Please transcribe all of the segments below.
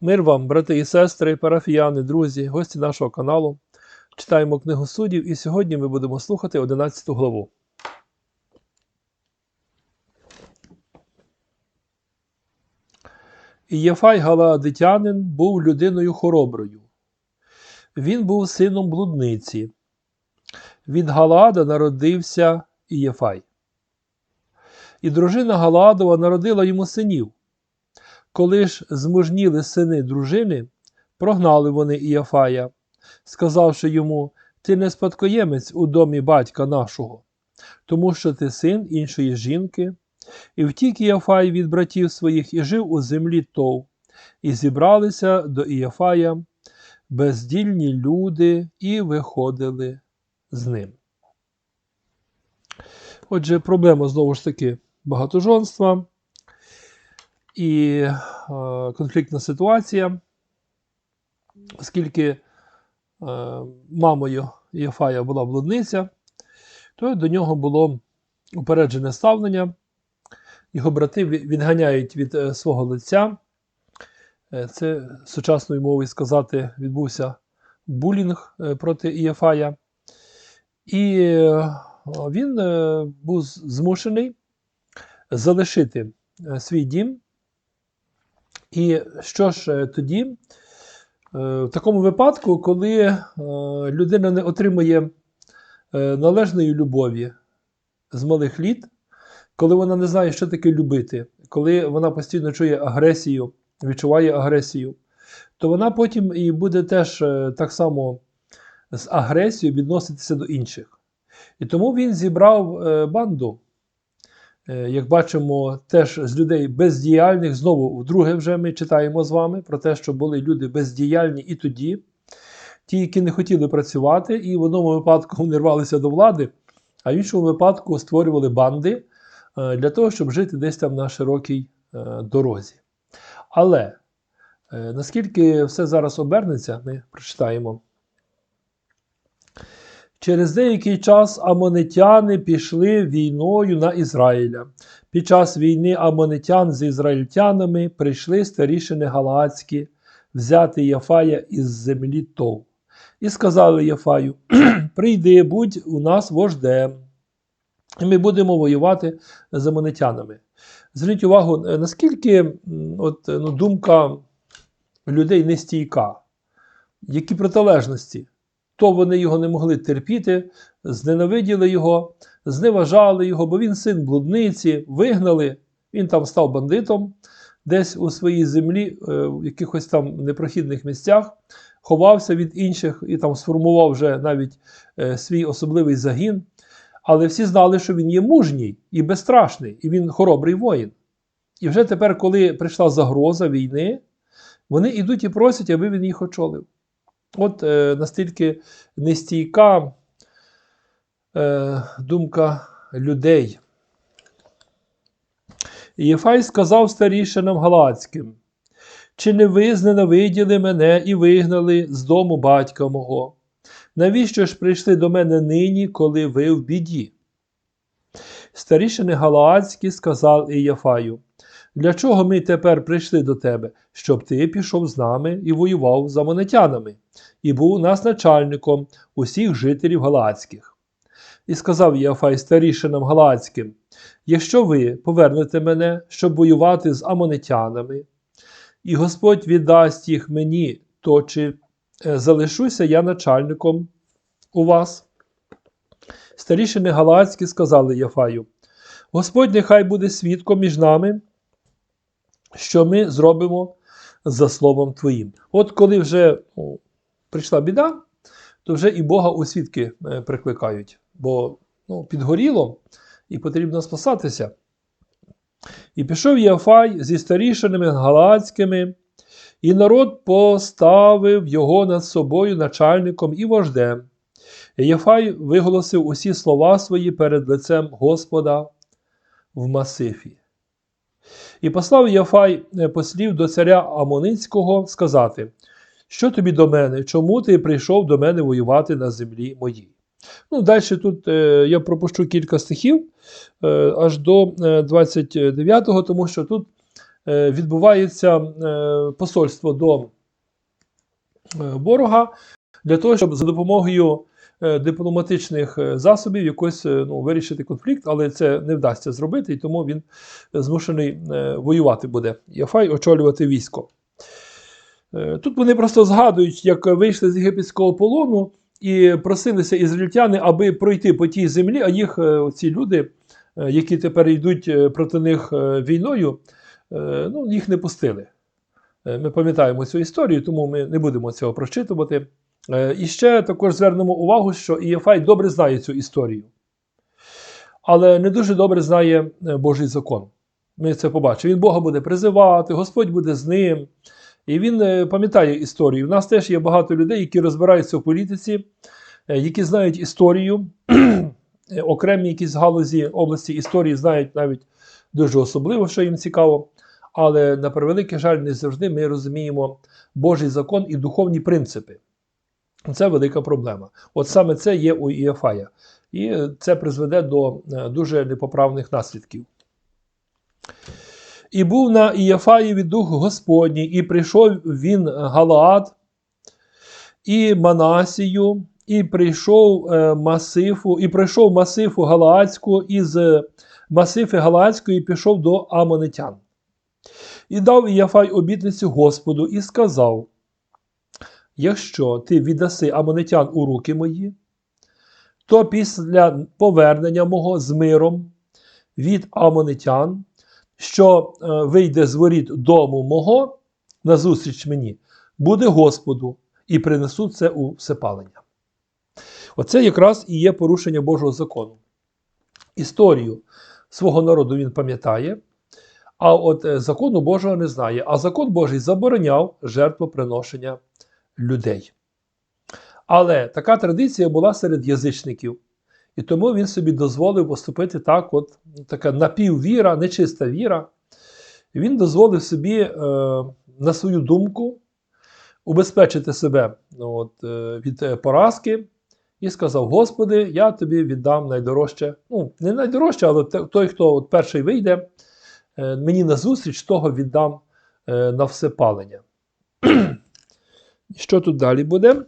Мир вам, брати і сестри, парафіяни, друзі, гості нашого каналу. Читаємо книгу суддів, і сьогодні ми будемо слухати 11 главу. Ієфай Галаадитянин був людиною хороброю. Він був сином блудниці. Від Галаада народився Ієфай. І дружина Галаадова народила йому синів. Коли ж змужніли сини дружини, прогнали вони Іяфая, сказавши йому: Ти не спадкоємець у домі батька нашого, тому що ти син іншої жінки. І втік Іяфай від братів своїх і жив у землі Тов, і зібралися до Іяфая бездільні люди і виходили з ним. Отже, проблема знову ж таки багатожонства і е, конфліктна ситуація, оскільки е, мамою Єфая була блудниця, то до нього було упереджене ставлення. Його брати відганяють від е, свого лиця. Це сучасною мовою сказати відбувся булінг проти Ієфая. І він був змушений залишити свій дім. І що ж е, тоді, е, в такому випадку, коли е, людина не отримує належної любові з малих літ, коли вона не знає, що таке любити, коли вона постійно чує агресію, відчуває агресію, то вона потім і буде теж так само з агресією відноситися до інших. І тому він зібрав банду, як бачимо, теж з людей бездіяльних. Знову вдруге вже ми читаємо з вами про те, що були люди бездіяльні і тоді, ті, які не хотіли працювати, і в одному випадку вони рвалися до влади, а в іншому випадку створювали банди е, для того, щоб жити десь там на широкій е, дорозі. Але е, наскільки все зараз обернеться, ми прочитаємо. Через деякий час амонитяни пішли війною на Ізраїля. Під час війни амонитян з ізраїльтянами прийшли старішини Галаацькі взяти Яфая із землі Тов. І сказали Яфаю: Прийди, будь у нас вождем, і ми будемо воювати з амонитянами. Зверніть увагу, е, наскільки от, ну, думка людей нестійка, які протилежності то вони його не могли терпіти, зненавиділи його, зневажали його, бо він син блудниці, вигнали, він там став бандитом, десь у своїй землі, е, в якихось там непрохідних місцях, ховався від інших і там сформував вже навіть е, свій особливий загін. Але всі знали, що він є мужній і безстрашний, і він хоробрий воїн. І вже тепер, коли прийшла загроза війни, вони йдуть і просять, аби він їх очолив. От е, настільки нестійка е, думка людей. Єфай сказав старішинам Галацьким, чи не ви зненавиділи мене і вигнали з дому батька мого? Навіщо ж прийшли до мене нині, коли ви в біді? Старішини Галаацькі сказав Ієфаю, для чого ми тепер прийшли до тебе, щоб ти пішов з нами і воював з амонитянами, і був у нас начальником усіх жителів Галацьких. І сказав Єфай старішинам Галацьким: Якщо ви повернете мене, щоб воювати з амонитянами, і Господь віддасть їх мені, то чи е, залишуся я начальником у вас? Старішини Галацькі сказали Єфаю: Господь нехай буде свідком між нами що ми зробимо за словом Твоїм. От коли вже ну, прийшла біда, то вже і Бога у свідки е, прикликають, бо ну, підгоріло і потрібно спасатися. І пішов Єфай зі старішинами галацькими, і народ поставив його над собою начальником і вождем. Єфай виголосив усі слова свої перед лицем Господа в Масифі. І послав Яфай е, послів до царя Амоницького сказати, що тобі до мене, чому ти прийшов до мене воювати на землі моїй? Ну, Далі тут е, я пропущу кілька стихів е, аж до 29-го, тому що тут е, відбувається е, посольство до е, ворога для того, щоб за допомогою е, дипломатичних е, засобів якось е, ну, вирішити конфлікт, але це не вдасться зробити, і тому він е, змушений е, воювати буде. Яфай очолювати військо. Е, Тут вони просто згадують, як вийшли з єгипетського полону і просилися ізраїльтяни, аби пройти по тій землі, а їх е, ці люди, е, які тепер йдуть е, проти них е, війною, е, ну, їх не пустили. Е, Ми пам'ятаємо цю історію, тому ми не будемо цього прочитувати. Е, І ще також звернемо увагу, що Ієфай добре знає цю історію, але не дуже добре знає е, Божий закон. Ми це побачимо. Він Бога буде призивати, Господь буде з ним. І він е, пам'ятає історію. У нас теж є багато людей, які розбираються в політиці, які знають історію, окремі якісь галузі області історії знають навіть дуже особливо, що їм цікаво. Але на превеликий жаль, не завжди ми розуміємо Божий закон і духовні принципи. Це велика проблема. От саме це є у Іофая. І е, це призведе до е, дуже непоправних наслідків. І був на Ієфаєві дух Господній, і прийшов він Галаад, і Манасію, і прийшов е, Масифу, і пройшов Масифу Галаадську, і Масифи Галаадської пішов до Амонитян. І дав Ієфай обітницю Господу, і сказав: Якщо ти віддаси Амонитян у руки мої, то після повернення мого з миром від Амонитян, що е, вийде з воріт дому мого назустріч мені, буде Господу, і принесу це у всепалення. Оце якраз і є порушення Божого закону. Історію свого народу він пам'ятає, а от е, закону Божого не знає. А закон Божий забороняв жертвоприношення людей. Але така традиція була серед язичників. І тому він собі дозволив поступити так, от така напіввіра, нечиста віра. Він дозволив собі е, на свою думку убезпечити себе ну, от, е, від е, поразки і сказав: Господи, я тобі віддам найдорожче. Ну, не найдорожче, але той, хто от перший вийде, е, мені назустріч, того віддам е, на все палення. Що тут далі буде?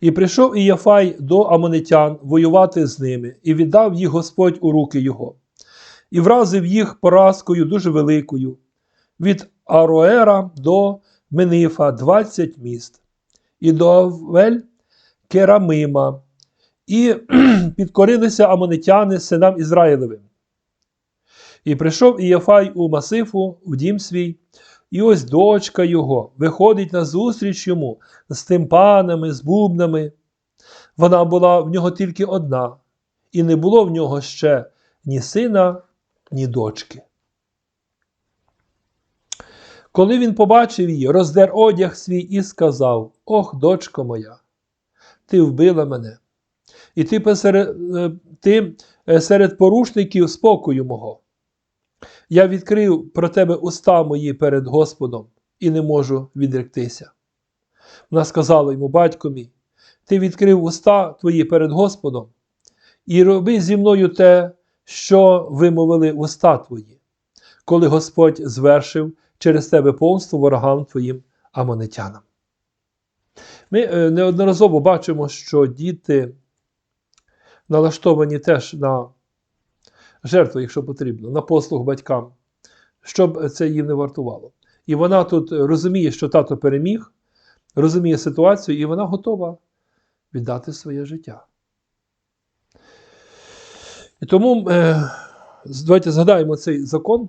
І прийшов Іяфай до амонитян воювати з ними, і віддав їх Господь у руки його, і вразив їх поразкою дуже великою, від Ароера до Менифа 20 міст, і до Авель Керамима, і підкорилися амонитяни синам Ізраїлевим. І прийшов Іяфай у Масифу в дім свій, і ось дочка його виходить на зустріч йому з тимпанами, з бубнами. Вона була в нього тільки одна, і не було в нього ще ні сина, ні дочки. Коли він побачив її, роздер одяг свій і сказав: Ох, дочко моя, ти вбила мене, і ти, посеред, е, ти е, серед порушників спокою мого. Я відкрив про тебе уста мої перед Господом і не можу відректися. Вона сказала йому, батько мій, ти відкрив уста твої перед Господом, і роби зі мною те, що вимовили уста твої, коли Господь звершив через тебе помсту ворогам твоїм амонитянам. Ми е, неодноразово бачимо, що діти налаштовані теж на жертву, якщо потрібно, на послуг батькам, щоб це їм не вартувало. І вона тут розуміє, що тато переміг, розуміє ситуацію, і вона готова віддати своє життя. І тому е, давайте згадаємо цей закон,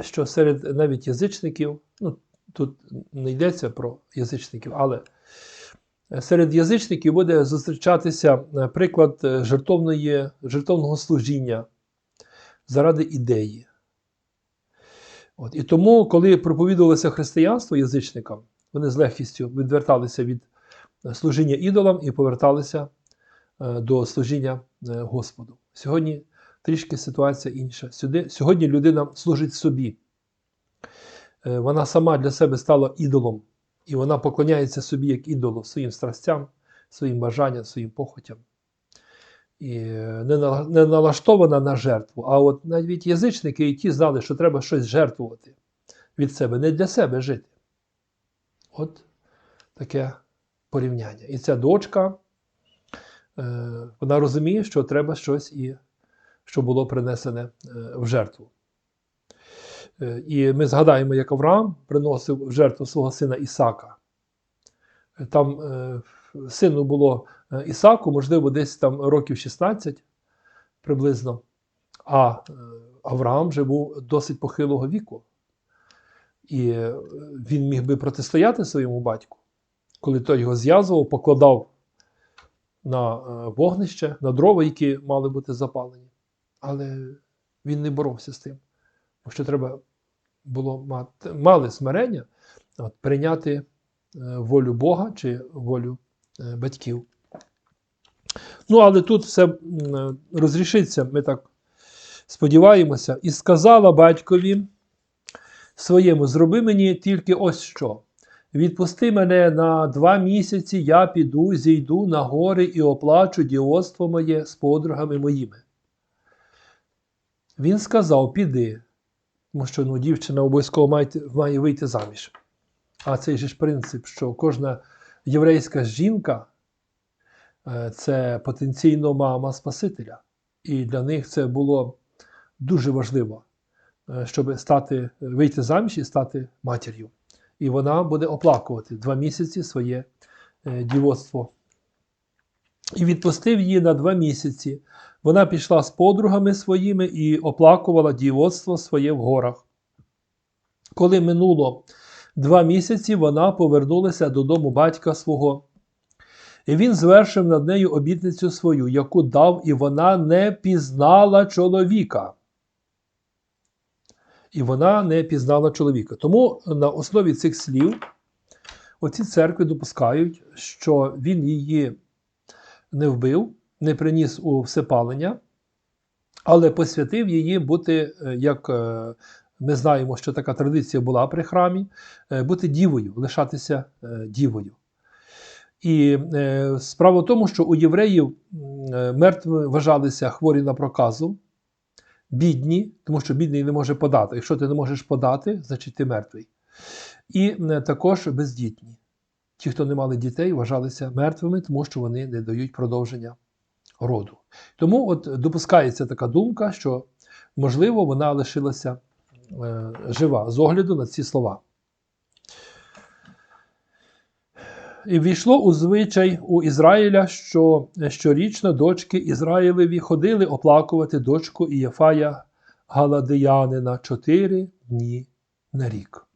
що серед навіть язичників, ну тут не йдеться про язичників, але серед язичників буде зустрічатися е, приклад е, жертовної, жертовного служіння заради ідеї. От. І тому, коли проповідувалося християнство язичникам, вони з легкістю відверталися від е, служіння ідолам і поверталися до служіння Господу. Сьогодні трішки ситуація інша. Сьогодні людина служить собі. Вона сама для себе стала ідолом, і вона поклоняється собі як ідолу своїм страстям, своїм бажанням, своїм похотям. і не, налаштована на жертву. А от навіть язичники і ті знали, що треба щось жертвувати від себе, не для себе жити. От таке порівняння. І ця дочка, е, вона розуміє, що треба щось і що було принесене е, в жертву. Е, І ми згадаємо, як Авраам приносив в жертву свого сина Ісака. Е, Там е, сину було Ісаку, можливо, десь там років 16 приблизно. А Авраам вже був досить похилого віку. І він міг би протистояти своєму батьку, коли той його зв'язував, покладав на вогнище, на дрова, які мали бути запалені. Але він не боровся з тим. Бо що треба було мати, мали смирення от, прийняти е, волю Бога чи волю е, батьків. Ну, але тут все е, розрішиться, ми так сподіваємося, і сказала батькові своєму: зроби мені тільки ось що. Відпусти мене на два місяці, я піду, зійду на гори і оплачу діоцтво моє з подругами моїми. Він сказав: піди, тому що ну, дівчина обов'язково має, має вийти заміж. А цей ж принцип, що кожна єврейська жінка е, це потенційно мама Спасителя. І для них це було дуже важливо, е, щоб стати, вийти заміж і стати матір'ю. І вона буде оплакувати два місяці своє е, дівоцтво. І відпустив її на два місяці. Вона пішла з подругами своїми і оплакувала дівоцтво своє в горах. Коли минуло два місяці, вона повернулася додому батька свого. І він звершив над нею обітницю свою, яку дав, і вона не пізнала чоловіка. І вона не пізнала чоловіка. Тому на основі цих слів оці церкви допускають, що він її не вбив, не приніс у всепалення, але посвятив її бути, е, як е, ми знаємо, що така традиція була при храмі, е, бути дівою, лишатися дівою. І справа в тому, що у євреїв мертві вважалися хворі на проказу, бідні, тому що бідний не може подати. Якщо ти не можеш подати, значить ти мертвий. І також бездітні. Ті, хто не мали дітей, вважалися мертвими, тому що вони не дають продовження роду. Тому от допускається така думка, що можливо вона лишилася е, жива з огляду на ці слова. І війшло у звичай у Ізраїля, що щорічно дочки Ізраїлеві ходили оплакувати дочку Ієфая Галадеянина чотири дні на рік.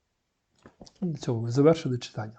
На цьому ми завершили читання.